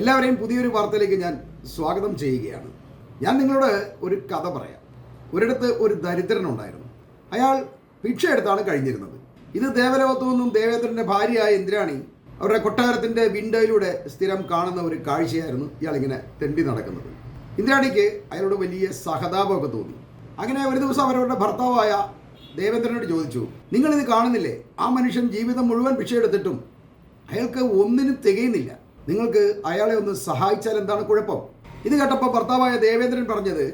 എല്ലാവരെയും പുതിയൊരു വാർത്തയിലേക്ക് ഞാൻ സ്വാഗതം ചെയ്യുകയാണ്. ഞാൻ നിങ്ങളോട് ഒരു കഥ പറയാം. ഒരിടത്ത് ഒരു ദരിദ്രനുണ്ടായിരുന്നു. അയാൾ ഭിക്ഷ എടുത്താണ് കഴിഞ്ഞിരുന്നത്. ഇത് ദേവലോകത്തു നിന്നും ദേവേന്ദ്രന്റെ ഭാര്യയായ ഇന്ദ്രാണി അവരുടെ കൊട്ടാരത്തിന്റെ വിൻഡോയിലൂടെ സ്ഥിരം കാണുന്ന ഒരു കാഴ്ചയായിരുന്നു ഇയാളിങ്ങനെ തെണ്ടി നടക്കുന്നത്. ഇന്ദ്രാണിക്ക് അയാളോട് വലിയ സഹതാപമൊക്കെ തോന്നി. അങ്ങനെ ഒരു ദിവസം അവരവരുടെ ഭർത്താവായ ദേവേന്ദ്രനോട് ചോദിച്ചു നിങ്ങളിത് കാണുന്നില്ലേ? ആ മനുഷ്യൻ ജീവിതം മുഴുവൻ ഭിക്ഷ എടുത്തിട്ടും അയാൾക്ക് ഒന്നിനും തികയുന്നില്ല. നിങ്ങൾക്ക് അയാളെ ഒന്ന് സഹായിച്ചാൽ എന്താണ് കുഴപ്പം? ഇത് കേട്ടപ്പോൾ ഭർത്താവായ ദേവേന്ദ്രൻ പറഞ്ഞത്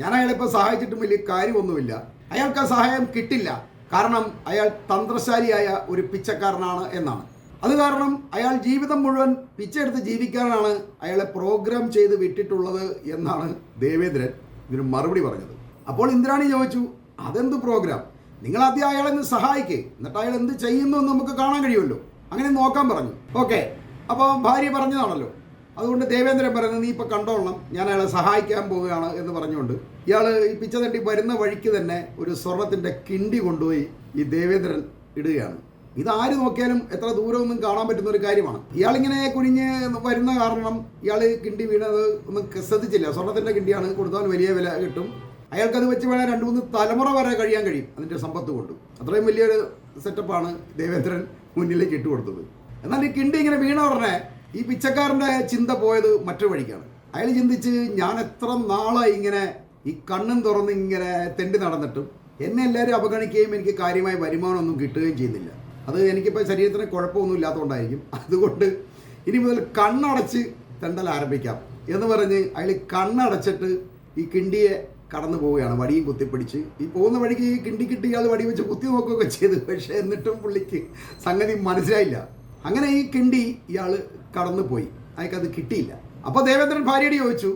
ഞാൻ അയാളെ ഇപ്പോൾ സഹായിച്ചിട്ടും വലിയ കാര്യമൊന്നുമില്ല. അയാൾക്ക് ആ സഹായം കിട്ടില്ല. കാരണം അയാൾ തന്ത്രശാലിയായ ഒരു പിച്ചക്കാരനാണ് എന്നാണ്. അത് കാരണം അയാൾ ജീവിതം മുഴുവൻ പിച്ചെടുത്ത് ജീവിക്കാനാണ് അയാളെ പ്രോഗ്രാം ചെയ്ത് വിട്ടിട്ടുള്ളത് എന്നാണ് ദേവേന്ദ്രൻ ഇതിന് മറുപടി പറഞ്ഞത്. അപ്പോൾ ഇന്ദ്രാണി ചോദിച്ചു അതെന്ത് പ്രോഗ്രാം നിങ്ങൾ ആദ്യം അയാളെ സഹായിക്കേ. എന്നിട്ട് അയാൾ എന്ത് ചെയ്യുന്നു എന്ന് നമുക്ക് കാണാൻ കഴിയുമല്ലോ. അങ്ങനെ നോക്കാൻ പറഞ്ഞു. ഓക്കെ അപ്പോൾ ഭാര്യ പറഞ്ഞതാണല്ലോ. അതുകൊണ്ട് ദേവേന്ദ്രൻ പറയുന്നത് നീ ഇപ്പോൾ കണ്ടോളണം ഞാൻ അയാളെ സഹായിക്കാൻ പോവുകയാണ് എന്ന് പറഞ്ഞുകൊണ്ട് ഇയാൾ ഈ പിച്ച തട്ടി വരുന്ന വഴിക്ക് തന്നെ ഒരു സ്വർണത്തിന്റെ കിണ്ടി കൊണ്ടുപോയി ഈ ദേവേന്ദ്രൻ ഇടുകയാണ്. ഇത് ആര് നോക്കിയാലും എത്ര ദൂരമൊന്നും കാണാൻ പറ്റുന്ന ഒരു കാര്യമാണ്. ഇയാളിങ്ങനെ കുനിഞ്ഞ് വരുന്ന കാരണം ഇയാൾ കിണ്ടി വീണത് ഒന്നും ശ്രദ്ധിച്ചില്ല. സ്വർണത്തിന്റെ കിണ്ടിയാണ് കൊടുത്താൽ വലിയ വില കിട്ടും. അയാൾക്കത് വെച്ച് വേണേൽ രണ്ട് മൂന്ന് തലമുറ വരെ കഴിയാൻ കഴിയും അതിന്റെ സമ്പത്ത് കൊണ്ട്. അത്രയും വലിയൊരു സെറ്റപ്പാണ് ദേവേന്ദ്രൻ മുന്നിലേക്ക് ഇട്ട് കൊടുത്തത് എന്നാൽ ഈ കിണ്ടി ഇങ്ങനെ വീണ ഉടനെ ഈ പിച്ചക്കാരന്റെ ചിന്ത പോയത് മറ്റൊരു വഴിക്കാണ്. അയാൾ ചിന്തിച്ച് ഞാൻ എത്ര നാളായി ഇങ്ങനെ ഈ കണ്ണും തുറന്ന് ഇങ്ങനെ തെണ്ടി നടന്നിട്ടും എന്നെ എല്ലാവരും അവഗണിക്കുകയും എനിക്ക് കാര്യമായ വരുമാനമൊന്നും കിട്ടുകയും ചെയ്യുന്നില്ല. അത് എനിക്കിപ്പോൾ ശരീരത്തിന് കുഴപ്പമൊന്നും ഇല്ലാത്തതുകൊണ്ടായിരിക്കും. അതുകൊണ്ട് ഇനി മുതൽ കണ്ണടച്ച് തെണ്ടൽ ആരംഭിക്കാം എന്ന് പറഞ്ഞ് അയാൾ കണ്ണടച്ചിട്ട് ഈ കിണ്ടിയെ കടന്നു പോവുകയാണ്. വടിയും കുത്തിപ്പിടിച്ച്. ഈ പോകുന്ന വഴിക്ക് ഈ കിണ്ടി കിട്ടി വടി വെച്ച് കുത്തി നോക്കുകയൊക്കെ ചെയ്തു. പക്ഷേ എന്നിട്ടും പുള്ളിക്ക് സംഗതി മനസ്സിലായില്ല. അങ്ങനെ ഈ കിണ്ടി ഇയാൾ കടന്നുപോയി. അയാൾക്കത് കിട്ടിയില്ല. അപ്പോൾ ദേവേന്ദ്രൻ ഭാര്യയോട് ചോദിച്ചു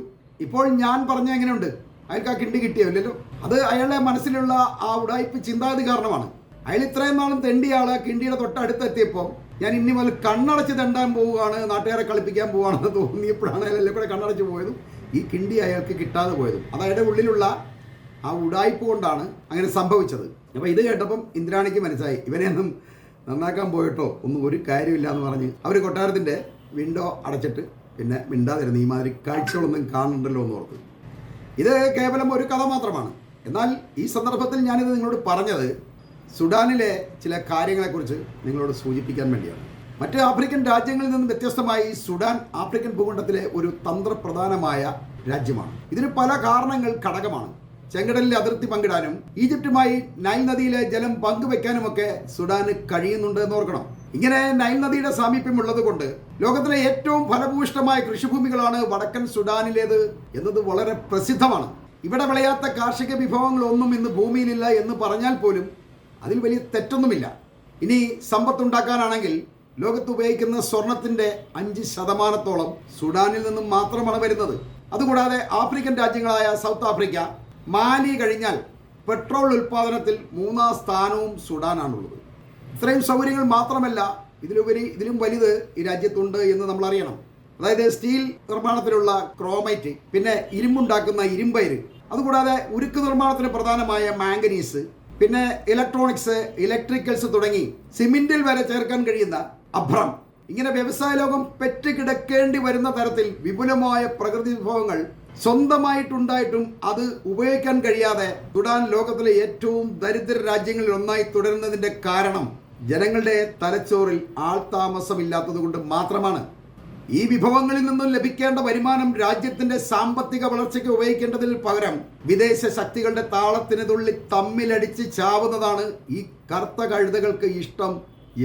ഇപ്പോൾ ഞാൻ പറഞ്ഞ എങ്ങനെയുണ്ട്? അയാൾക്ക് ആ കിണ്ടി കിട്ടിയല്ലോ അത് അയാളുടെ മനസ്സിലുള്ള ആ ഉടായ്പ ചിന്താഗതി കാരണമാണ്. അയാൾ ഇത്രയും നാളും തെണ്ടിയാൾ കിണ്ടിയുടെ തൊട്ടടുത്തെത്തിയപ്പോൾ ഞാൻ ഇനി മുതൽ കണ്ണടച്ച് തെണ്ടാൻ പോവുകയാണ് നാട്ടുകാരെ കളിപ്പിക്കാൻ പോവുകയാണെന്ന് തോന്നിയപ്പോഴാണ് അയാൾ എല്ലാം കൂടെ കണ്ണടച്ച് പോയതും ഈ കിണ്ടി അയാൾക്ക് കിട്ടാതെ പോയതും. അത് അയാളുടെ ഉള്ളിലുള്ള ആ ഉടായ്പ കൊണ്ടാണ് അങ്ങനെ സംഭവിച്ചത്. അപ്പോൾ ഇത് കേട്ടപ്പം ഇന്ദ്രാണിക്ക് മനസ്സിലായി ഇവനെയൊന്നും നന്നാക്കാൻ പോയിട്ടോ ഒന്നും ഒരു കാര്യമില്ല എന്ന് പറഞ്ഞ് അവർ കൊട്ടാരത്തിന്റെ വിൻഡോ അടച്ചിട്ട് പിന്നെ മിണ്ടാതിരുന്ന ഈ മാതിരി കാഴ്ചകളൊന്നും കാണണ്ടല്ലോ എന്ന് ഓർത്ത്. ഇത് കേവലം ഒരു കഥ മാത്രമാണ്. എന്നാൽ ഈ സന്ദർഭത്തിൽ ഞാനിത് നിങ്ങളോട് പറഞ്ഞത് സുഡാനിലെ ചില കാര്യങ്ങളെക്കുറിച്ച് നിങ്ങളോട് സൂചിപ്പിക്കാൻ വേണ്ടിയാണ്. മറ്റ് ആഫ്രിക്കൻ രാജ്യങ്ങളിൽ നിന്നും വ്യത്യസ്തമായി സുഡാൻ ആഫ്രിക്കൻ ഭൂഖണ്ഡത്തിലെ ഒരു തന്ത്രപ്രധാനമായ രാജ്യമാണ്. ഇതിന് പല കാരണങ്ങൾ ഘടകമാണ്. ചെങ്കടലിലെ അതിർത്തി പങ്കിടാനും ഈജിപ്തുമായി നൈൽ നദിയിലെ ജലം പങ്കുവെക്കാനുമൊക്കെ സുഡാന് കഴിയുന്നുണ്ട് എന്ന് ഓർക്കണം. ഇങ്ങനെ നൈൽ നദിയുടെ സാമീപ്യമുള്ളത് കൊണ്ട് ലോകത്തിലെ ഏറ്റവും ഫലഭൂഷ്ടമായ കൃഷിഭൂമികളാണ് വടക്കൻ സുഡാനിലേത് എന്നത് വളരെ പ്രസിദ്ധമാണ്. ഇവിടെ വിളയാത്ത കാർഷിക വിഭവങ്ങളൊന്നും ഇന്ന് ഭൂമിയിലില്ല എന്ന് പറഞ്ഞാൽ പോലും അതിൽ വലിയ തെറ്റൊന്നുമില്ല. ഇനി സമ്പത്തുണ്ടാക്കാനാണെങ്കിൽ ലോകത്ത് ഉപയോഗിക്കുന്ന സ്വർണത്തിന്റെ അഞ്ച് ശതമാനത്തോളം സുഡാനിൽ നിന്നും മാത്രമാണ് വരുന്നത്. അതുകൂടാതെ ആഫ്രിക്കൻ രാജ്യങ്ങളായ സൗത്ത് ആഫ്രിക്ക മാലി കഴിഞ്ഞാൽ പെട്രോൾ ഉൽപ്പാദനത്തിൽ മൂന്നാം സ്ഥാനവും സുഡാനാണുള്ളത്. ഇത്രയും സൗകര്യങ്ങൾ മാത്രമല്ല ഇതിലുപരി ഇതിലും വലുത് ഈ രാജ്യത്തുണ്ട് എന്ന് നമ്മൾ അറിയണം അതായത് സ്റ്റീൽ നിർമ്മാണത്തിലുള്ള ക്രോമൈറ്റ് പിന്നെ ഇരുമ്പുണ്ടാക്കുന്ന ഇരുമ്പയര് അതുകൂടാതെ ഉരുക്ക് നിർമ്മാണത്തിന് പ്രധാനമായ മാംഗനീസ് പിന്നെ ഇലക്ട്രോണിക്സ് ഇലക്ട്രിക്കൽസ് തുടങ്ങി സിമെന്റിൽ വരെ ചേർക്കാൻ കഴിയുന്ന അഭ്രം. ഇങ്ങനെ വ്യവസായ ലോകം പെറ്റ് കിടക്കേണ്ടി വരുന്ന തരത്തിൽ വിപുലമായ പ്രകൃതി വിഭവങ്ങൾ സ്വന്തമായിട്ടുണ്ടായിട്ടും അത് ഉപയോഗിക്കാൻ കഴിയാതെ തുടാൻ ലോകത്തിലെ ഏറ്റവും ദരിദ്ര രാജ്യങ്ങളിൽ ഒന്നായി തുടരുന്നതിന്റെ കാരണം ജനങ്ങളുടെ തലച്ചോറിൽ ആൾതാമസമില്ലാത്തത് കൊണ്ട് മാത്രമാണ്. ഈ വിഭവങ്ങളിൽ നിന്നും ലഭിക്കേണ്ട വരുമാനം രാജ്യത്തിന്റെ സാമ്പത്തിക വളർച്ചയ്ക്ക് ഉപയോഗിക്കേണ്ടതിൽ പകരം വിദേശ ശക്തികളുടെ താളത്തിന് തുള്ളി തമ്മിലടിച്ച് ചാവുന്നതാണ് ഈ കറുത്ത കഴുതകൾക്ക് ഇഷ്ടം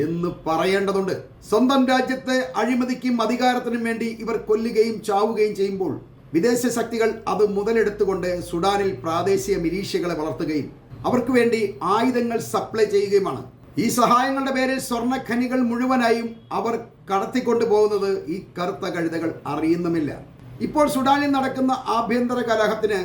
എന്ന് പറയേണ്ടതുണ്ട്. സ്വന്തം രാജ്യത്തെ അഴിമതിക്കും അധികാരത്തിനും വേണ്ടി ഇവർ കൊല്ലുകയും ചാവുകയും ചെയ്യുമ്പോൾ വിദേശ ശക്തികൾ അത് മുതലെടുത്തുകൊണ്ട് സുഡാനിൽ പ്രാദേശിക മിലീഷ്യകളെ വളർത്തുകയും അവർക്ക് വേണ്ടി ആയുധങ്ങൾ സപ്ലൈ ചെയ്യുകയുമാണ്. ഈ സഹായങ്ങളുടെ പേരിൽ സ്വർണഖനികൾ മുഴുവനായും അവർ കടത്തിക്കൊണ്ടു പോകുന്നത് ഈ കറുത്ത കഴുതകൾ അറിയുന്നുമില്ല. ഇപ്പോൾ സുഡാനിൽ നടക്കുന്ന ആഭ്യന്തര കലഹത്തിന്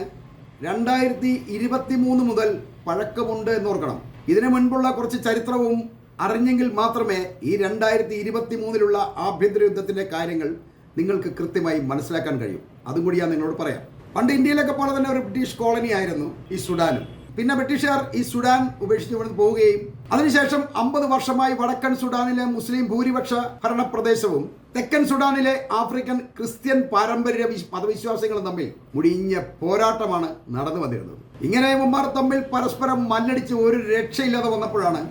രണ്ടായിരത്തി ഇരുപത്തി മൂന്ന് മുതൽ പഴക്കമുണ്ട് എന്നോർക്കണം. ഇതിനു മുൻപുള്ള കുറച്ച് ചരിത്രവും അറിഞ്ഞെങ്കിൽ മാത്രമേ ഈ രണ്ടായിരത്തി ഇരുപത്തി മൂന്നിലുള്ള ആഭ്യന്തര യുദ്ധത്തിന്റെ കാര്യങ്ങൾ നിങ്ങൾക്ക് കൃത്യമായി മനസ്സിലാക്കാൻ കഴിയും. അതും കൂടി ഞാൻ നിങ്ങളോട് പറയാം. പണ്ട് ഇന്ത്യയിലൊക്കെ പോലെ തന്നെ ഒരു ബ്രിട്ടീഷ് കോളനി ആയിരുന്നു ഈ സുഡാനും. പിന്നെ ബ്രിട്ടീഷുകാർ ഈ സുഡാൻ ഉപേക്ഷിച്ച് ഇവിടെ പോവുകയും അതിനുശേഷം അമ്പത് വർഷമായി വടക്കൻ സുഡാനിലെ മുസ്ലിം ഭൂരിപക്ഷ ഭരണപ്രദേശവും തെക്കൻ സുഡാനിലെ ആഫ്രിക്കൻ ക്രിസ്ത്യൻ പാരമ്പര്യ മതവിശ്വാസികളും തമ്മിൽ മുടിഞ്ഞ പോരാട്ടമാണ് നടന്നു വന്നിരുന്നത്. ഇങ്ങനെ ഇവന്മാർ തമ്മിൽ പരസ്പരം മല്ലടിച്ച് ഒരു രക്ഷയില്ലാതെ വന്നപ്പോഴാണ്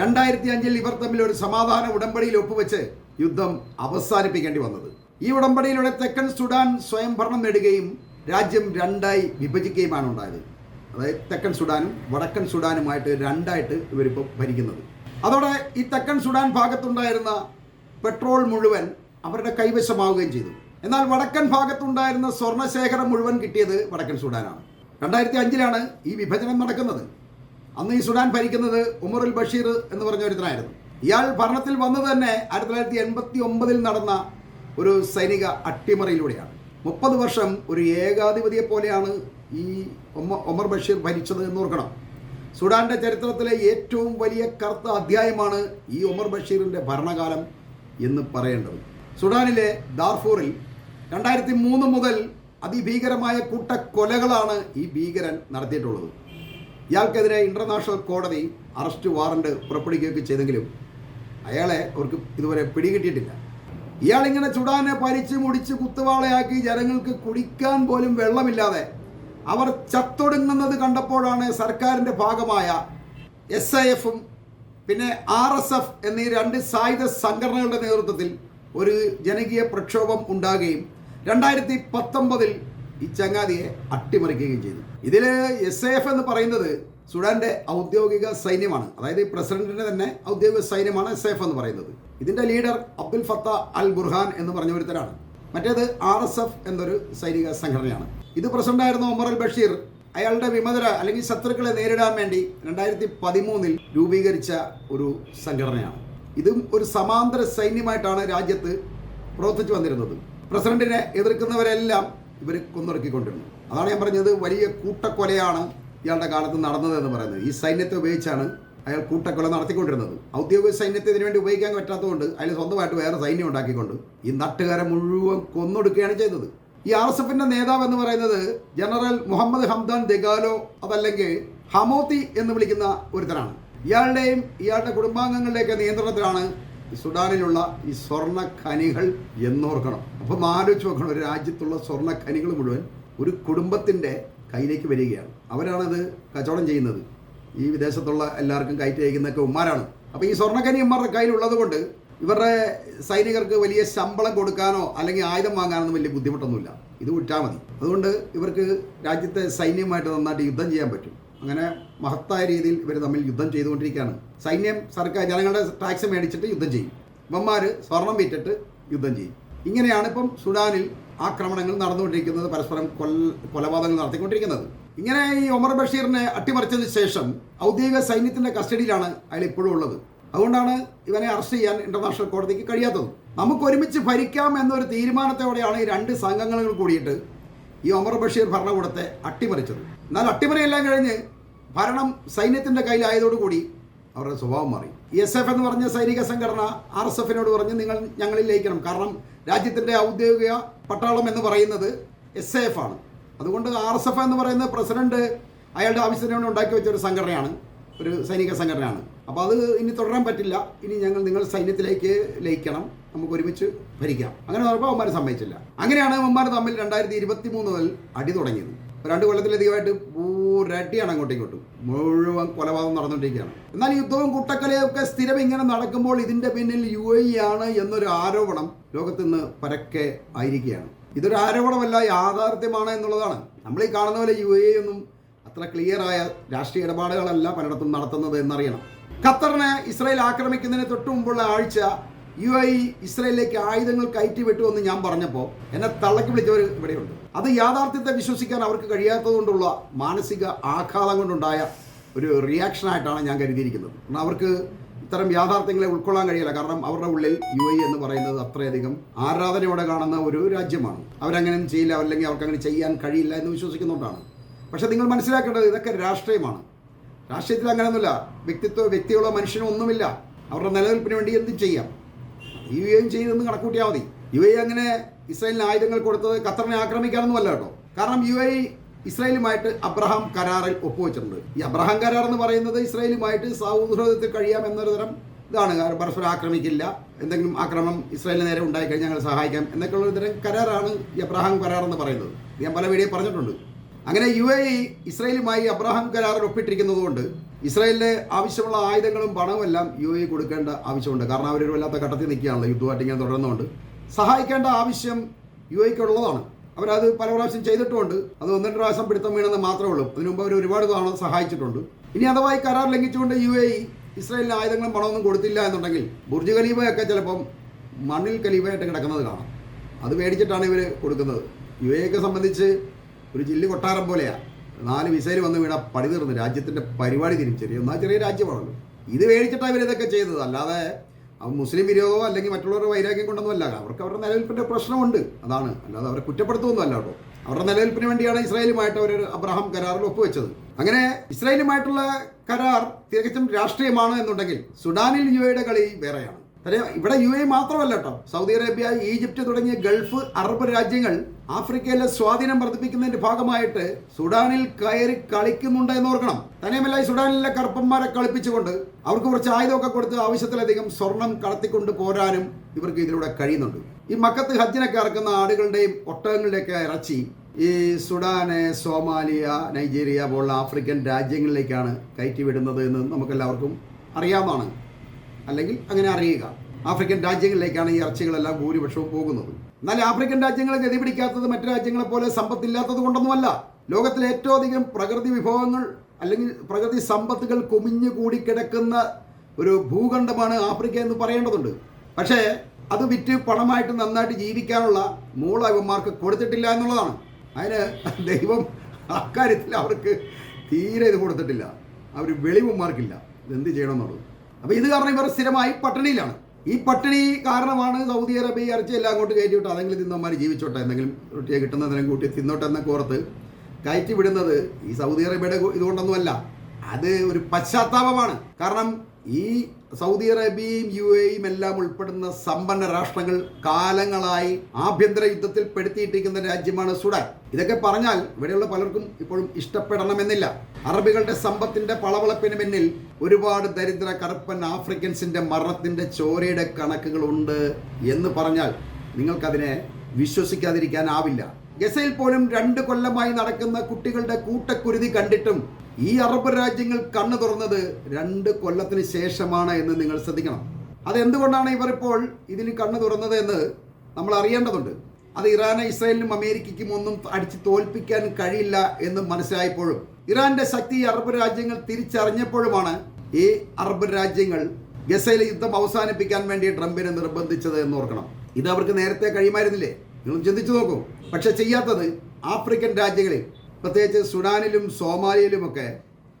രണ്ടായിരത്തി അഞ്ചിൽ ഇവർ തമ്മിൽ ഒരു സമാധാന ഉടമ്പടിയിൽ ഒപ്പുവെച്ച് യുദ്ധം അവസാനിപ്പിക്കേണ്ടി വന്നത്. ഈ ഉടമ്പടിയിലൂടെ തെക്കൻ സുഡാൻ സ്വയംഭരണം നേടുകയും രാജ്യം രണ്ടായി വിഭജിക്കുകയുമാണ് ഉണ്ടായത്. അതായത് തെക്കൻ സുഡാനും വടക്കൻ സുഡാനുമായിട്ട് രണ്ടായിട്ട് ഇവരിപ്പോൾ ഭരിക്കുന്നത്. അതോടെ ഈ തെക്കൻ സുഡാൻ ഭാഗത്തുണ്ടായിരുന്ന പെട്രോൾ മുഴുവൻ അവരുടെ കൈവശമാവുകയും ചെയ്തു. എന്നാൽ വടക്കൻ ഭാഗത്തുണ്ടായിരുന്ന സ്വർണശേഖരം മുഴുവൻ കിട്ടിയത് വടക്കൻ സുഡാനാണ്. രണ്ടായിരത്തി അഞ്ചിലാണ് ഈ വിഭജനം നടക്കുന്നത്. അന്ന് ഈ സുഡാൻ ഭരിക്കുന്നത് ഉമറുൽ ബഷീർ എന്ന് പറഞ്ഞ ഒരുത്തനായിരുന്നു. ഇയാൾ ഭരണത്തിൽ വന്നത് തന്നെ ആയിരത്തി തൊള്ളായിരത്തി എൺപത്തി ഒമ്പതിൽ നടന്ന ഒരു സൈനിക അട്ടിമറിയിലൂടെയാണ്. മുപ്പത് വർഷം ഒരു ഏകാധിപതിയെ പോലെയാണ് ഈ ഒമ ഒമർ ബഷീർ ഭരിച്ചത് എന്ന് ഓർക്കണം സുഡാന്റെ ചരിത്രത്തിലെ ഏറ്റവും വലിയ കറുത്ത അധ്യായമാണ് ഈ ഒമർ ബഷീറിന്റെ ഭരണകാലം എന്ന് പറയേണ്ടത്. സുഡാനിലെ ദാർഫൂറിൽ രണ്ടായിരത്തി മൂന്ന് മുതൽ അതിഭീകരമായ കൂട്ടക്കൊലകളാണ് ഈ ഭീകരൻ നടത്തിയിട്ടുള്ളത്. ഇയാൾക്കെതിരെ ഇന്റർനാഷണൽ കോടതി അറസ്റ്റ് വാറണ്ട് പുറപ്പെടുവിക്കുകയൊക്കെ ചെയ്തെങ്കിലും അയാളെ അവർക്ക് ഇതുവരെ പിടികിട്ടിയിട്ടില്ല. ഇയാളിങ്ങനെ ചുടാനെ പരിച്ച് മുടിച്ച് കുത്തുവാളയാക്കി ജനങ്ങൾക്ക് കുടിക്കാൻ പോലും വെള്ളമില്ലാതെ അവർ ചത്തൊടുങ്ങുന്നത് കണ്ടപ്പോഴാണ് സർക്കാരിന്റെ ഭാഗമായ എസ് ഐ എഫും പിന്നെ ആർ എസ് എഫ് എന്നീ രണ്ട് സായുധ സംഘടനകളുടെ നേതൃത്വത്തിൽ ഒരു ജനകീയ പ്രക്ഷോഭം ഉണ്ടാകുകയും രണ്ടായിരത്തി പത്തൊമ്പതിൽ ഈ ചങ്ങാതിയെ അട്ടിമറിക്കുകയും ചെയ്തു. ഇതിൽ എസ് ഐ എഫ് എന്ന് പറയുന്നത് സുഡാന്റെ ഔദ്യോഗിക സൈന്യമാണ്. അതായത് ഈ പ്രസിഡന്റിന്റെ തന്നെ ഔദ്യോഗിക സൈന്യമാണ് എസ് എഫ് എന്ന് പറയുന്നത്. ഇതിന്റെ leader Abdel Fattah al Burhan എന്ന് പറഞ്ഞ ഒരുത്തരാണ്. മറ്റേത് ആർ എസ് എഫ് എന്നൊരു സൈനിക സംഘടനയാണ്. ഇത് പ്രസിഡന്റായിരുന്ന ഒമർ അൽ ബഷീർ. അയാളുടെ വിമതര അല്ലെങ്കിൽ ശത്രുക്കളെ നേരിടാൻ വേണ്ടി രണ്ടായിരത്തി പതിമൂന്നിൽ രൂപീകരിച്ച ഒരു സംഘടനയാണ്. ഇതും ഒരു സമാന്തര സൈന്യമായിട്ടാണ് രാജ്യത്ത് പ്രവർത്തിച്ചു വന്നിരുന്നത്. പ്രസിഡന്റിനെ എതിർക്കുന്നവരെല്ലാം ഇവർ കൊന്നിറക്കിക്കൊണ്ടിരുന്നു അതാണ് ഞാൻ പറഞ്ഞത് വലിയ കൂട്ടക്കൊലയാണ് ഇയാളുടെ കാലത്ത് നടന്നത് എന്ന് പറയുന്നത്. ഈ സൈന്യത്തെ ഉപയോഗിച്ചാണ് അയാൾ കൂട്ടക്കൊല നടത്തിക്കൊണ്ടിരുന്നത്. ഔദ്യോഗിക സൈന്യത്തെ ഇതിനു വേണ്ടി ഉപയോഗിക്കാൻ പറ്റാത്തതുകൊണ്ട് അയാൾ സ്വന്തമായിട്ട് വേറെ സൈന്യം ഉണ്ടാക്കിക്കൊണ്ട് ഈ നാട്ടുകാരെ മുഴുവൻ കൊന്നൊടുക്കുകയാണ് ചെയ്തത്. ഈ ആർ എസ് എഫിന്റെ നേതാവ് എന്ന് പറയുന്നത് ജനറൽ മുഹമ്മദ് ഹംദാൻ ദഗാലോ അതല്ലെങ്കിൽ ഹമോത്തി എന്ന് വിളിക്കുന്ന ഒരുത്തനാണ്. ഇയാളുടെയും ഇയാളുടെ കുടുംബാംഗങ്ങളുടെയൊക്കെ നിയന്ത്രണത്തിലാണ് സുഡാനിലുള്ള ഈ സ്വർണ ഖനികൾ എന്നോർക്കണം. അപ്പം ആലോചിച്ച് നോക്കണം. ഒരു രാജ്യത്തുള്ള സ്വർണ ഖനികൾ മുഴുവൻ ഒരു കുടുംബത്തിന്റെ കയ്യിലേക്ക് വരികയാണ്. അവരാണത് കച്ചവടം ചെയ്യുന്നത്. ഈ വിദേശത്തുള്ള എല്ലാവർക്കും കയറ്റി അയക്കുന്നൊക്കെ ഉമ്മാരാണ്. അപ്പോൾ ഈ സ്വർണക്കനി ഉമ്മാരുടെ കയ്യിലുള്ളത് കൊണ്ട് ഇവരുടെ സൈനികർക്ക് വലിയ ശമ്പളം കൊടുക്കാനോ അല്ലെങ്കിൽ ആയുധം വാങ്ങാനൊന്നും വലിയ ബുദ്ധിമുട്ടൊന്നുമില്ല. ഇത് വിട്ടാൽ മതി. അതുകൊണ്ട് ഇവർക്ക് രാജ്യത്തെ സൈന്യമായിട്ട് നന്നായിട്ട് യുദ്ധം ചെയ്യാൻ പറ്റും. അങ്ങനെ മഹത്തായ രീതിയിൽ ഇവർ തമ്മിൽ യുദ്ധം ചെയ്തുകൊണ്ടിരിക്കുകയാണ്. സൈന്യം സർക്കാർ ജനങ്ങളുടെ ടാക്സ് മേടിച്ചിട്ട് യുദ്ധം ചെയ്യും. ഇവന്മാർ സ്വർണം വിറ്റിട്ട് യുദ്ധം ചെയ്യും. ഇങ്ങനെയാണ് ഇപ്പം സുഡാനിൽ ആക്രമണങ്ങൾ നടന്നുകൊണ്ടിരിക്കുന്നത് പരസ്പരം കൊൽ കൊലപാതകങ്ങൾ നടത്തിക്കൊണ്ടിരിക്കുന്നത്. ഇങ്ങനെ ഈ ഒമർ ബഷീറിനെ അട്ടിമറിച്ചതിന് ശേഷം ഔദ്യോഗിക സൈന്യത്തിന്റെ കസ്റ്റഡിയിലാണ് അയാൾ ഇപ്പോഴും ഉള്ളത്. അതുകൊണ്ടാണ് ഇവനെ അറസ്റ്റ് ചെയ്യാൻ ഇന്റർനാഷണൽ കോടതിക്ക് കഴിയാത്തത്. നമുക്ക് ഒരുമിച്ച് ഭരിക്കാം എന്നൊരു തീരുമാനത്തോടെയാണ് ഈ രണ്ട് സംഘങ്ങളും കൂടിയിട്ട് ഈ ഒമർ ബഷീർ ഭരണകൂടത്തെ അട്ടിമറിച്ചത്. എന്നാൽ അട്ടിമറിയെല്ലാം കഴിഞ്ഞ് ഭരണം സൈന്യത്തിന്റെ കയ്യിലായതോടുകൂടി അവരുടെ സ്വഭാവം മാറി. എസ് എഫ് എന്ന് പറഞ്ഞ സൈനിക സംഘടന ആർ എസ് എഫിനോട് പറഞ്ഞ് നിങ്ങൾ ഞങ്ങളിൽ ലയിക്കണം. കാരണം രാജ്യത്തിന്റെ ഔദ്യോഗിക പട്ടാളം എന്ന് പറയുന്നത് എസ് എഫ് ആണ്. അതുകൊണ്ട് ആർ എസ് എഫ് എന്ന് പറയുന്ന പ്രസിഡന്റ് അയാളുടെ ആവശ്യത്തിന് വേണ്ടി ഉണ്ടാക്കി വെച്ച ഒരു സംഘടനയാണ് ഒരു സൈനിക സംഘടനയാണ്. അപ്പോൾ അത് ഇനി തുടരാൻ പറ്റില്ല. ഇനി ഞങ്ങൾ നിങ്ങൾ സൈന്യത്തിലേക്ക് ലയിക്കണം. നമുക്ക് ഒരുമിച്ച് ഭരിക്കാം. അങ്ങനെ പറഞ്ഞപ്പോൾ അവന്മാർ സമ്മതിച്ചില്ല. അങ്ങനെയാണ് അവന്മാർ തമ്മിൽ രണ്ടായിരത്തി ഇരുപത്തി മൂന്ന് മുതൽ അടി തുടങ്ങിയത്. രണ്ട് കൊല്ലത്തിലധികമായിട്ട് പൂരട്ടിയാണ് അങ്ങോട്ടും ഇങ്ങോട്ടും മുഴുവൻ കൊലപാതകം നടന്നുകൊണ്ടിരിക്കുകയാണ് എന്നാൽ യുദ്ധവും കുട്ടക്കലയും ഒക്കെ സ്ഥിരം ഇങ്ങനെ നടക്കുമ്പോൾ ഇതിന്റെ പിന്നിൽ യു എ ആണ് എന്നൊരു ആരോപണം ലോകത്ത് നിന്ന് പരക്കെ ആയിരിക്കുകയാണ്. ഇതൊരു ആരോപണമല്ല യാഥാർത്ഥ്യമാണ് എന്നുള്ളതാണ്. നമ്മൾ ഈ കാണുന്ന പോലെ യു എ ഒന്നും അത്ര ക്ലിയറായ രാഷ്ട്രീയ ഇടപാടുകളല്ല പലയിടത്തും നടത്തുന്നത് എന്നറിയണം. ഖത്തറിനെ ഇസ്രായേൽ ആക്രമിക്കുന്നതിന് തൊട്ടു മുമ്പുള്ള ആഴ്ച യു ഐ ഇസ്രായേലിലേക്ക് ആയുധങ്ങൾ കയറ്റി വിട്ടുവെന്ന് ഞാൻ പറഞ്ഞപ്പോൾ എന്നെ തള്ളക്കി വിളിച്ചവർ ഇവിടെയുണ്ട്. അത് യാഥാർത്ഥ്യത്തെ വിശ്വസിക്കാൻ അവർക്ക് കഴിയാത്തതുകൊണ്ടുള്ള മാനസിക ആഘാതം കൊണ്ടുണ്ടായ ഒരു റിയാക്ഷനായിട്ടാണ് ഞാൻ കരുതിയിരിക്കുന്നത്. കാരണം അവർക്ക് ഇത്തരം യാഥാർത്ഥ്യങ്ങളെ ഉൾക്കൊള്ളാൻ കഴിയില്ല. കാരണം അവരുടെ ഉള്ളിൽ യു എ എന്ന് പറയുന്നത് അത്രയധികം ആരാധനയോടെ കാണുന്ന ഒരു രാജ്യമാണ്. അവരങ്ങനെ ചെയ്യില്ല അല്ലെങ്കിൽ അവർക്ക് അങ്ങനെ ചെയ്യാൻ കഴിയില്ല എന്ന് വിശ്വസിക്കുന്നുകൊണ്ടാണ് പക്ഷേ നിങ്ങൾ മനസ്സിലാക്കേണ്ടത് ഇതൊക്കെ രാഷ്ട്രീയമാണ്. രാഷ്ട്രീയത്തിൽ അങ്ങനെയൊന്നുമില്ല. വ്യക്തിത്വ വ്യക്തികളോ മനുഷ്യനോ ഒന്നുമില്ല. അവരുടെ നിലനിൽപ്പിന് വേണ്ടി എന്തും ചെയ്യാം. യു എയും ചെയ്തെന്ന് കണക്കൂട്ടിയാൽ മതി. യു എ അങ്ങനെ ഇസ്രായേലിന് ആയുധങ്ങൾ കൊടുത്തത് ഖത്തറിനെ ആക്രമിക്കാനൊന്നുമല്ല കേട്ടോ. കാരണം യു എ ഇസ്രായേലുമായിട്ട് അബ്രഹാം കരാറിൽ ഒപ്പുവെച്ചിട്ടുണ്ട്. ഈ അബ്രഹാം കരാർ എന്ന് പറയുന്നത് ഇസ്രായേലുമായിട്ട് സൗഹൃദത്തിൽ കഴിയാം എന്നൊരു തരം ഇതാണ്. പരസ്പരം ആക്രമിക്കില്ല. എന്തെങ്കിലും ആക്രമണം ഇസ്രായേലിന് നേരെ ഉണ്ടായിക്കഴിഞ്ഞാൽ ഞങ്ങൾ സഹായിക്കാം എന്നൊക്കെയുള്ള ഒരു തരം കരാറാണ് ഈ അബ്രഹാം കരാർ എന്ന് പറയുന്നത്. ഞാൻ പല വീഡിയോ പറഞ്ഞിട്ടുണ്ട്. അങ്ങനെ യു എ ഇ ഇസ്രായേലുമായി അബ്രഹാം കരാറിൽ ഒപ്പിട്ടിരിക്കുന്നതുകൊണ്ട് ഇസ്രായേലിന് ആവശ്യമുള്ള ആയുധങ്ങളും പണവും എല്ലാം യു എ കൊടുക്കേണ്ട ആവശ്യമുണ്ട്. കാരണം അവരൊരു വല്ലാത്ത ഘട്ടത്തിൽ നിൽക്കുകയാണല്ലോ. യുദ്ധമായിട്ട് ഇങ്ങനെ തുടരുന്നതുകൊണ്ട്. സഹായിക്കേണ്ട ആവശ്യം യു എക്ക് ഉള്ളതാണ് അവരത് പല പ്രാവശ്യം ചെയ്തിട്ടുമുണ്ട്. അത് ഒന്നിട്ട് പ്രാവശ്യം പിടുത്തം വീണെന്ന് മാത്രമേ ഉള്ളൂ. അതിനു മുമ്പ് അവർ ഒരുപാട് തവണ സഹായിച്ചിട്ടുണ്ട്. ഇനി അഥവാ ഈ കരാർ ലംഘിച്ചുകൊണ്ട് യു എ ഇസ്രായേലിന് ആയുധങ്ങളും പണമൊന്നും കൊടുത്തില്ല എന്നുണ്ടെങ്കിൽ ബുർജ് ഖലീഫയൊക്കെ ചിലപ്പം മണ്ണിൽ ഖലീഫയായിട്ട് കിടക്കുന്നത് കാണാം. അത് മേടിച്ചിട്ടാണ് ഇവർ കൊടുക്കുന്നത്. യു എയൊക്കെ സംബന്ധിച്ച് ഒരു ജില്ല കൊട്ടാരം പോലെയാണ് നാല് മിസൈൽ വന്ന് വീണാൽ പടി തീർന്ന്. രാജ്യത്തിന്റെ പരിപാടി തിരിച്ചറിയും എന്നാൽ ചെറിയ രാജ്യമാണല്ലോ. ഇത് മേടിച്ചിട്ടാണ് ഇവരിതൊക്കെ ചെയ്തത് അല്ലാതെ അവ മുസ്ലിം വിരോധമോ അല്ലെങ്കിൽ മറ്റുള്ളവരുടെ വൈരാഗ്യം കൊണ്ടൊന്നുമല്ല. അവർക്ക് അവരുടെ നിലനിൽപ്പിന്റെ പ്രശ്നമുണ്ട്. അതാണ്. അല്ലാതെ അവരെ കുറ്റപ്പെടുത്തുമൊന്നുമല്ല കേട്ടോ. അവരുടെ നിലനിൽപ്പിന് വേണ്ടിയാണ് ഇസ്രായേലുമായിട്ട് അവർ അബ്രഹാം കരാറിൽ ഒപ്പുവെച്ചത്. അങ്ങനെ ഇസ്രായേലുമായിട്ടുള്ള കരാർ തികച്ചും രാഷ്ട്രീയമാണ് എന്നുണ്ടെങ്കിൽ സുഡാനിൽ യുഎയുടെ കളി വേറെയാണ്. ഇവിടെ യു എ മാത്രമല്ല കേട്ടോ സൗദി അറേബ്യ ഈജിപ്റ്റ് തുടങ്ങിയ ഗൾഫ് അറബ് രാജ്യങ്ങൾ ആഫ്രിക്കയിലെ സ്വാധീനം വർദ്ധിപ്പിക്കുന്നതിന്റെ ഭാഗമായിട്ട് സുഡാനിൽ കയറി കളിക്കുന്നുണ്ട് എന്ന് ഓർക്കണം. തന്നെയുമല്ല ഈ സുഡാനിലെ കറുപ്പന്മാരെ കളിപ്പിച്ചുകൊണ്ട് അവർക്ക് കുറച്ച് ആയുധമൊക്കെ കൊടുത്ത് ആവശ്യത്തിലധികം സ്വർണം കടത്തിക്കൊണ്ട് പോരാനും ഇവർക്ക് ഇതിലൂടെ കഴിയുന്നുണ്ട്. ഈ മക്കത്ത് ഹജ്ജിനൊക്കെ ഇറക്കുന്ന ആടുകളുടെയും ഒട്ടകങ്ങളുടെയൊക്കെ ഇറച്ചി ഈ സുഡാന് സോമാലിയ നൈജീരിയ പോലുള്ള ആഫ്രിക്കൻ രാജ്യങ്ങളിലേക്കാണ് കയറ്റി വിടുന്നത് എന്ന് നമുക്കെല്ലാവർക്കും അറിയാവുന്നതാണ്. അല്ലെങ്കിൽ അങ്ങനെ അറിയുക. ആഫ്രിക്കൻ രാജ്യങ്ങളിലേക്കാണ് ഈ ഇറച്ചികളെല്ലാം ഭൂരിപക്ഷവും പോകുന്നത്. എന്നാൽ ആഫ്രിക്കൻ രാജ്യങ്ങൾ ഗതി പിടിക്കാത്തത് മറ്റു രാജ്യങ്ങളെ പോലെ സമ്പത്തില്ലാത്തത് കൊണ്ടൊന്നുമല്ല. ലോകത്തിലെ ഏറ്റവും അധികം പ്രകൃതി വിഭവങ്ങൾ അല്ലെങ്കിൽ പ്രകൃതി സമ്പത്തുകൾ കുമിഞ്ഞു കൂടി കിടക്കുന്ന ഒരു ഭൂഖണ്ഡമാണ് ആഫ്രിക്ക എന്ന് പറയേണ്ടതുണ്ട്. പക്ഷേ അത് വിറ്റ് പണമായിട്ട് നന്നായിട്ട് ജീവിക്കാനുള്ള മൂള ഇവന്മാർക്ക് കൊടുത്തിട്ടില്ല എന്നുള്ളതാണ്. അതിന് ദൈവം അക്കാര്യത്തിൽ അവർക്ക് തീരെ ഇത് കൊടുത്തിട്ടില്ല. അവർ വെളിവന്മാർക്കില്ല ഇതെന്ത് ചെയ്യണമെന്നുള്ളത് അപ്പോൾ ഇത് കാരണം ഇവർ സ്ഥിരമായി പട്ടിണിയിലാണ്. ഈ പട്ടിണി കാരണമാണ് സൗദി അറേബ്യ ഇറച്ചി എല്ലാം അങ്ങോട്ട് കയറ്റി അതെങ്കിലും തിന്നന്മാർ ജീവിച്ചോട്ടെ? എന്തെങ്കിലും റൊട്ടിയെ കിട്ടുന്നതിനും കൂട്ടി തിന്നോട്ടെ എന്നൊക്കെ ഓർത്ത് കയറ്റി വിടുന്നത് ഈ സൗദി അറേബ്യയുടെ ഇതുകൊണ്ടൊന്നുമല്ല. അത് ഒരു പശ്ചാത്താപമാണ്. കാരണം ഈ സൗദി അറേബ്യയും യു എയും എല്ലാം ഉൾപ്പെടുന്ന സമ്പന്ന രാഷ്ട്രങ്ങൾ കാലങ്ങളായി ആഭ്യന്തര യുദ്ധത്തിൽ പെടുത്തിയിട്ടിരിക്കുന്ന രാജ്യമാണ് സുഡാൻ. ഇതൊക്കെ പറഞ്ഞാൽ ഇവിടെയുള്ള പലർക്കും ഇപ്പോഴും ഇഷ്ടപ്പെടണമെന്നില്ല. അറബികളുടെ സമ്പത്തിന്റെ പളവളപ്പിന് പിന്നിൽ ഒരുപാട് ദരിദ്ര കറുപ്പൻ ആഫ്രിക്കൻസിന്റെ മരണത്തിന്റെ ചോരയുടെ കണക്കുകളുണ്ട് എന്ന് പറഞ്ഞാൽ നിങ്ങൾക്കതിനെ വിശ്വസിക്കാതിരിക്കാനാവില്ല. ഗസയിൽ പോലും രണ്ട് കൊല്ലമായി നടക്കുന്ന കുട്ടികളുടെ കൂട്ടക്കുരുതി കണ്ടിട്ടും ഈ അറബ് രാജ്യങ്ങൾ കണ്ണു തുറന്നത് രണ്ട് കൊല്ലത്തിന് ശേഷമാണ് എന്ന് നിങ്ങൾ ശ്രദ്ധിക്കണം. അതെന്തുകൊണ്ടാണ് ഇവർ ഇപ്പോൾ ഇതിന് കണ്ണു തുറന്നത് എന്ന് നമ്മൾ അറിയേണ്ടതുണ്ട്. അത് ഇറാനെ ഇസ്രായേലിനും അമേരിക്കയ്ക്കും ഒന്നും അടിച്ച് തോൽപ്പിക്കാൻ കഴിയില്ല എന്ന് മനസ്സിലായപ്പോഴും. ഇറാന്റെ ശക്തി അറബ് രാജ്യങ്ങൾ തിരിച്ചറിഞ്ഞപ്പോഴുമാണ് ഈ അറബ് രാജ്യങ്ങൾ ഗസയിലെ യുദ്ധം അവസാനിപ്പിക്കാൻ വേണ്ടി ട്രംപിനെ നിർബന്ധിച്ചത് എന്ന് ഓർക്കണം. ഇത് അവർക്ക് നേരത്തെ കഴിയുമായിരുന്നില്ലേ? നിങ്ങൾ ചിന്തിച്ചു നോക്കൂ. പക്ഷെ ചെയ്യാത്തത് ആഫ്രിക്കൻ രാജ്യങ്ങളിൽ പ്രത്യേകിച്ച് സുഡാനിലും സോമാലിയയിലുമൊക്കെ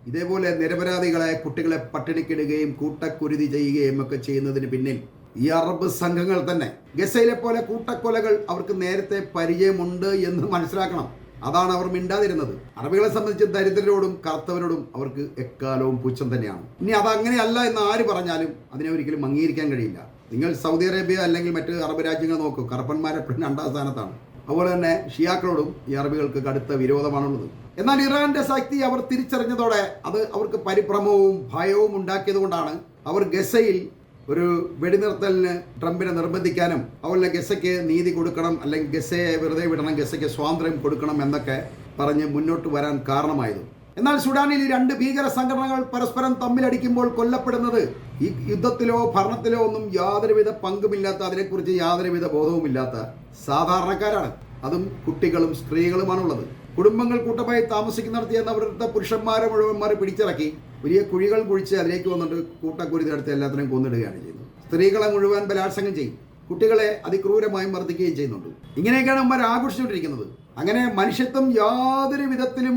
ഇതേപോലെ നിരപരാധികളെ കുട്ടികളെ പട്ടിണിക്കിടുകയും കൂട്ടക്കുരുതി ചെയ്യുകയും ഒക്കെ ചെയ്യുന്നതിന് പിന്നിൽ ഈ അറബ് സംഘങ്ങൾ തന്നെ. ഗസയിലെ പോലെ കൂട്ടക്കൊലകൾ അവർക്ക് നേരത്തെ പരിചയമുണ്ട് എന്ന് മനസ്സിലാക്കണം. അതാണ് അവർ മിണ്ടാതിരുന്നത്. അറബികളെ സംബന്ധിച്ച് ദരിദ്രരോടും കറുത്തവരോടും അവർക്ക് എക്കാലവും പുച്ഛം തന്നെയാണ്. ഇനി അതങ്ങനെയല്ല എന്ന് ആര് പറഞ്ഞാലും അതിനെ ഒരിക്കലും അംഗീകരിക്കാൻ കഴിയില്ല. നിങ്ങൾ സൗദി അറേബ്യ അല്ലെങ്കിൽ മറ്റ് അറബ് രാജ്യങ്ങൾ നോക്കൂ. കറുപ്പന്മാരെപ്പോഴും രണ്ടാം സ്ഥാനത്താണ്. അതുപോലെ തന്നെ ഷിയാക്കളോടും ഈ അറബികൾക്ക് കടുത്ത വിരോധമാണുള്ളത്. എന്നാൽ ഇറാന്റെ ശക്തി അവർ തിരിച്ചറിഞ്ഞതോടെ അത് അവർക്ക് പരിഭ്രമവും ഭയവും ഉണ്ടാക്കിയത് കൊണ്ടാണ് അവർ ഗസയിൽ ഒരു വെടിനിർത്തലിന് ട്രംപിനെ നിർബന്ധിക്കാനും അതുപോലെ ഗസയ്ക്ക് നീതി കൊടുക്കണം അല്ലെങ്കിൽ ഗസയെ വെറുതെ വിടണം ഗസയ്ക്ക് സ്വാതന്ത്ര്യം കൊടുക്കണം എന്നൊക്കെ പറഞ്ഞ് മുന്നോട്ട് വരാൻ കാരണമായത്. എന്നാൽ സുഡാനിൽ രണ്ട് ഭീകര സംഘടനകൾ പരസ്പരം തമ്മിലടിക്കുമ്പോൾ കൊല്ലപ്പെടുന്നത് ഈ യുദ്ധത്തിലോ ഭരണത്തിലോ ഒന്നും യാതൊരുവിധ പങ്കുമില്ലാത്ത അതിനെക്കുറിച്ച് യാതൊരുവിധ ബോധവുമില്ലാത്ത സാധാരണക്കാരാണ്. അതും കുട്ടികളും സ്ത്രീകളുമാണുള്ളത്. കുടുംബങ്ങൾ കൂട്ടമായി താമസിക്കുന്നിടത്ത് ചെന്ന് അവരുടെ പുരുഷന്മാരെ മുഴുവന്മാരെ പിടിച്ചിറക്കി. വലിയ കുഴികൾ കുഴിച്ച് അതിലേക്ക് വന്നിട്ട് കൂട്ടക്കുരുതി നടത്തി എല്ലാത്തിനും കൊന്നിടുകയാണ് ചെയ്യുന്നത്. സ്ത്രീകളെ മുഴുവൻ ബലാത്സംഗം ചെയ്യും. കുട്ടികളെ അതിക്രൂരമായി മർദ്ദിക്കുകയും ചെയ്യുന്നുണ്ട്. ഇങ്ങനെയൊക്കെയാണ് അമ്മമാർ ആഘോഷിച്ചുകൊണ്ടിരിക്കുന്നത്. അങ്ങനെ മനുഷ്യത്വം യാതൊരു വിധത്തിലും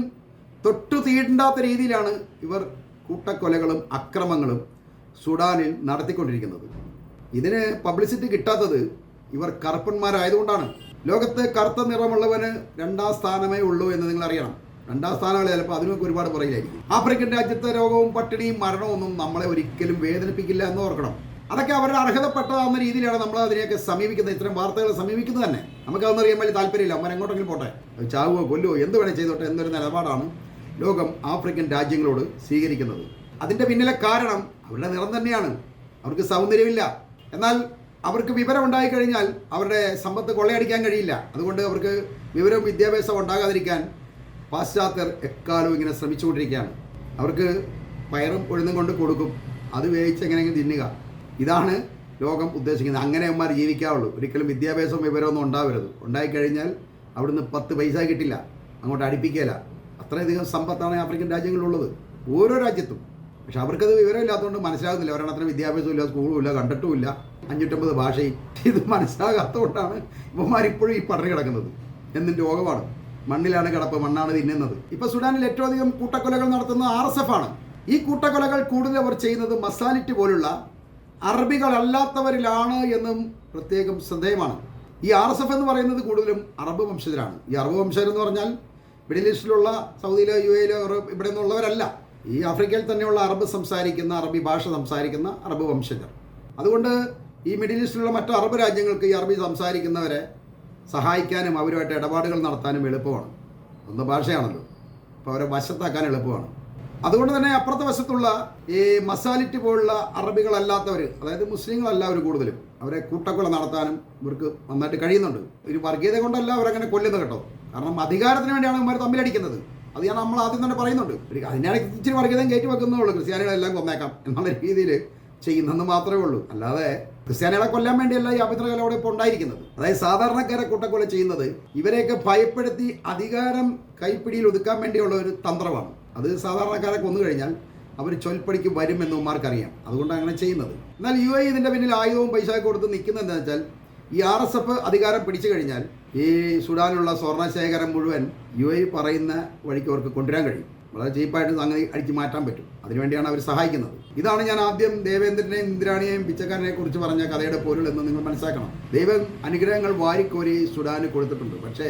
തൊട്ടു തീണ്ടാത്ത രീതിയിലാണ് ഇവർ കൂട്ടക്കൊലകളും അക്രമങ്ങളും സുഡാനിൽ നടത്തിക്കൊണ്ടിരിക്കുന്നത്. ഇതിന് പബ്ലിസിറ്റി കിട്ടാത്തത് ഇവർ കറുപ്പന്മാരായതുകൊണ്ടാണ്. ലോകത്ത് കറുത്ത നിറമുള്ളവന് രണ്ടാം സ്ഥാനമേ ഉള്ളൂ എന്ന് നിങ്ങൾ അറിയണം. രണ്ടാം സ്ഥാനങ്ങൾ ചിലപ്പോൾ അതിനൊക്കെ ഒരുപാട് പുറകിലായിരിക്കും. ആഫ്രിക്കൻ രാജ്യത്തെ രോഗവും പട്ടിണിയും മരണവും നമ്മളെ ഒരിക്കലും വേദനിപ്പിക്കില്ല എന്ന് ഓർക്കണം. അതൊക്കെ അവരുടെ അർഹതപ്പെട്ടതാകുന്ന രീതിയിലാണ് നമ്മൾ അതിനെയൊക്കെ സമീപിക്കുന്നത്. ഇത്തരം വാർത്തകളെ സമീപിക്കുന്നത് തന്നെ. നമുക്കതൊന്നും അറിയാൻ വലിയ താല്പര്യമില്ല. അവൻ എങ്ങോട്ടെങ്കിലും പോട്ടെ. ചാവുകയോ കൊല്ലുവോ എന്ത് വേണേൽ ചെയ്തോട്ടെ എന്നൊരു നിലപാടാണ് ലോകം ആഫ്രിക്കൻ രാജ്യങ്ങളോട് സ്വീകരിക്കുന്നത്. അതിന്റെ പിന്നിലെ കാരണം അവരുടെ നിറം തന്നെയാണ്. അവർക്ക് സൗന്ദര്യമില്ല. എന്നാൽ അവർക്ക് വിവരം ഉണ്ടായി കഴിഞ്ഞാൽ അവരുടെ സമ്പത്ത് കൊള്ളയടിക്കാൻ കഴിയില്ല. അതുകൊണ്ട് അവർക്ക് വിവരവും വിദ്യാഭ്യാസവും ഉണ്ടാകാതിരിക്കാൻ പാശ്ചാത്യർ എക്കാലവും ഇങ്ങനെ ശ്രമിച്ചുകൊണ്ടിരിക്കുകയാണ്. അവർക്ക് പയറും ഉഴുന്നും കൊണ്ട് കൊടുക്കും. അത് വേവിച്ച് എങ്ങനെയെങ്കിലും തിന്നുക? ഇതാണ് ലോകം ഉദ്ദേശിക്കുന്നത്. അങ്ങനെ അവന്മാർ ജീവിക്കാവുള്ളൂ. ഒരിക്കലും വിദ്യാഭ്യാസവും വിവരമൊന്നും ഉണ്ടാവരുത്. ഉണ്ടായിക്കഴിഞ്ഞാൽ അവിടുന്ന് പത്ത് പൈസ കിട്ടില്ല. അങ്ങോട്ട് അടുപ്പിക്കില്ല അത്രയധികം സമ്പത്താണ് ആഫ്രിക്കൻ രാജ്യങ്ങളിലുള്ളത്. ഓരോ രാജ്യത്തും. പക്ഷെ അവർക്കത് വിവരമില്ലാത്തതുകൊണ്ട് മനസ്സിലാകുന്നില്ല. ഒരെണ്ണത്തിന് വിദ്യാഭ്യാസവും ഇല്ല സ്കൂളും ഇല്ല കണ്ടിട്ടുമില്ല. അഞ്ഞൂറ്റമ്പത് ഭാഷയും ഇത് മനസ്സിലാകാത്തതുകൊണ്ടാണ് ഇപ്പോഴും ഈ പടറി കിടക്കുന്നത്. എന്നും രോഗമാണ്. മണ്ണിലാണ് കിടപ്പ് മണ്ണാണ് തിന്നുന്നത്. ഇപ്പൊ സുഡാനിൽ ഏറ്റവും അധികം കൂട്ടക്കൊലകൾ നടത്തുന്ന ആർ എസ് എഫ് ആണ്. ഈ കൂട്ടക്കൊലകൾ കൂടുതൽ അവർ ചെയ്യുന്നത് മസാലിറ്റ് പോലുള്ള അറബികളല്ലാത്തവരിലാണ് എന്നും പ്രത്യേകം ശ്രദ്ധേയമാണ്. ഈ ആർ എസ് എഫ് എന്ന് പറയുന്നത് കൂടുതലും അറബ് വംശജരാണ്. ഈ അറബ് വംശജരെന്ന് പറഞ്ഞാൽ മിഡിൽ ഈസ്റ്റിലുള്ള സൗദിയിലോ യു എയിലോ ഇവിടെ നിന്നുള്ളവരല്ല ഈ ആഫ്രിക്കയിൽ തന്നെയുള്ള അറബ് സംസാരിക്കുന്ന അറബി ഭാഷ സംസാരിക്കുന്ന അറബ് വംശജർ. അതുകൊണ്ട് ഈ മിഡിൽ ഈസ്റ്റിലുള്ള മറ്റു അറബ് രാജ്യങ്ങൾക്ക് ഈ അറബി സംസാരിക്കുന്നവരെ സഹായിക്കാനും അവരുമായിട്ട് ഇടപാടുകൾ നടത്താനും എളുപ്പമാണ്. ഒന്ന് ഭാഷയാണല്ലോ. അപ്പോൾ അവരെ വശത്താക്കാൻ എളുപ്പമാണ്. അതുകൊണ്ട് തന്നെ അപ്പുറത്തെ വശത്തുള്ള ഈ മസാലിറ്റി പോലുള്ള അറബികളല്ലാത്തവർ അതായത് മുസ്ലിങ്ങളല്ല അവർ കൂടുതലും അവരെ കൂട്ടക്കൊല നടത്താനും ഇവർക്ക് നന്നായിട്ട് കഴിയുന്നുണ്ട്. ഒരു വർഗീയത കൊണ്ടല്ല അവരങ്ങനെ കൊല്ലുന്നത് കേട്ടോ. കാരണം അധികാരത്തിന് വേണ്ടിയാണ് ഇവർ തമ്മിലടിക്കുന്നത്. അത് ഞാൻ നമ്മൾ ആദ്യം തന്നെ പറയുന്നുണ്ട്. ഒരു അതിനാണ് ഇച്ചിരി വർഗീയതയും കയറ്റി വെക്കുന്നേ ഉള്ളൂ. ക്രിസ്ത്യാനികളെല്ലാം കൊന്നേക്കാം എന്നുള്ള രീതിയിൽ ചെയ്യുന്നെന്ന് മാത്രമേ ഉള്ളൂ. അല്ലാതെ ക്രിസ്ത്യാനികളെ കൊല്ലാൻ വേണ്ടിയല്ല ഈ അഭിത്രകല അവിടെ ഇപ്പോൾ ഉണ്ടായിരിക്കുന്നത്. അതായത് സാധാരണക്കാരെ കൂട്ടക്കൊല ചെയ്യുന്നത് ഇവരെയൊക്കെ ഭയപ്പെടുത്തി അധികാരം കൈപ്പിടിയിൽ ഒതുക്കാൻ വേണ്ടിയുള്ള ഒരു തന്ത്രമാണ്. അത് സാധാരണക്കാരെ കൊന്നു കഴിഞ്ഞാൽ അവർ ചൊൽപ്പടിക്ക് വരുമെന്ന് ഉമ്മാർക്കറിയാം. അതുകൊണ്ടാണ് അങ്ങനെ ചെയ്യുന്നത്. എന്നാൽ യു എ ഇതിന്റെ പിന്നിൽ ആയുധവും പൈസ കൊടുത്ത് നിൽക്കുന്നത് എന്താ വെച്ചാൽ ഈ ആർ എസ് എഫ് അധികാരം പിടിച്ചു കഴിഞ്ഞാൽ ഈ സുഡാനിലുള്ള സ്വർണശേഖരം മുഴുവൻ യു എ പറയുന്ന വഴിക്ക് അവർക്ക് കൊണ്ടുവരാൻ കഴിയും. വളരെ ചീപ്പായിട്ട് അങ്ങനെ അടിച്ചു മാറ്റാൻ പറ്റും. അതിനുവേണ്ടിയാണ് അവർ സഹായിക്കുന്നത്. ഇതാണ് ഞാൻ ആദ്യം ദേവേന്ദ്രനെയും ഇന്ദ്രാണിയെയും പിച്ചക്കാരനെ കുറിച്ച് പറഞ്ഞ കഥയുടെ പൊരുൾ എന്ന് നിങ്ങൾ മനസ്സിലാക്കണം. ദൈവം അനുഗ്രഹങ്ങൾ വാരിക്കോരി സുഡാന് കൊടുത്തിട്ടുണ്ട്. പക്ഷേ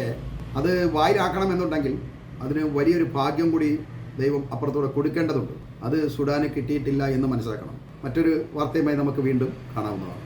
അത് വായിലാക്കണം എന്നുണ്ടെങ്കിൽ അതിന് വലിയൊരു ഭാഗ്യം കൂടി ദൈവം അപ്പുറത്തൂടെ കൊടുക്കേണ്ടതുണ്ട്. അത് സുഡാന് കിട്ടിയിട്ടില്ല എന്ന് മനസ്സിലാക്കണം. മറ്റൊരു വാർത്തയുമായി നമുക്ക് വീണ്ടും കാണാവുന്നതാണ്.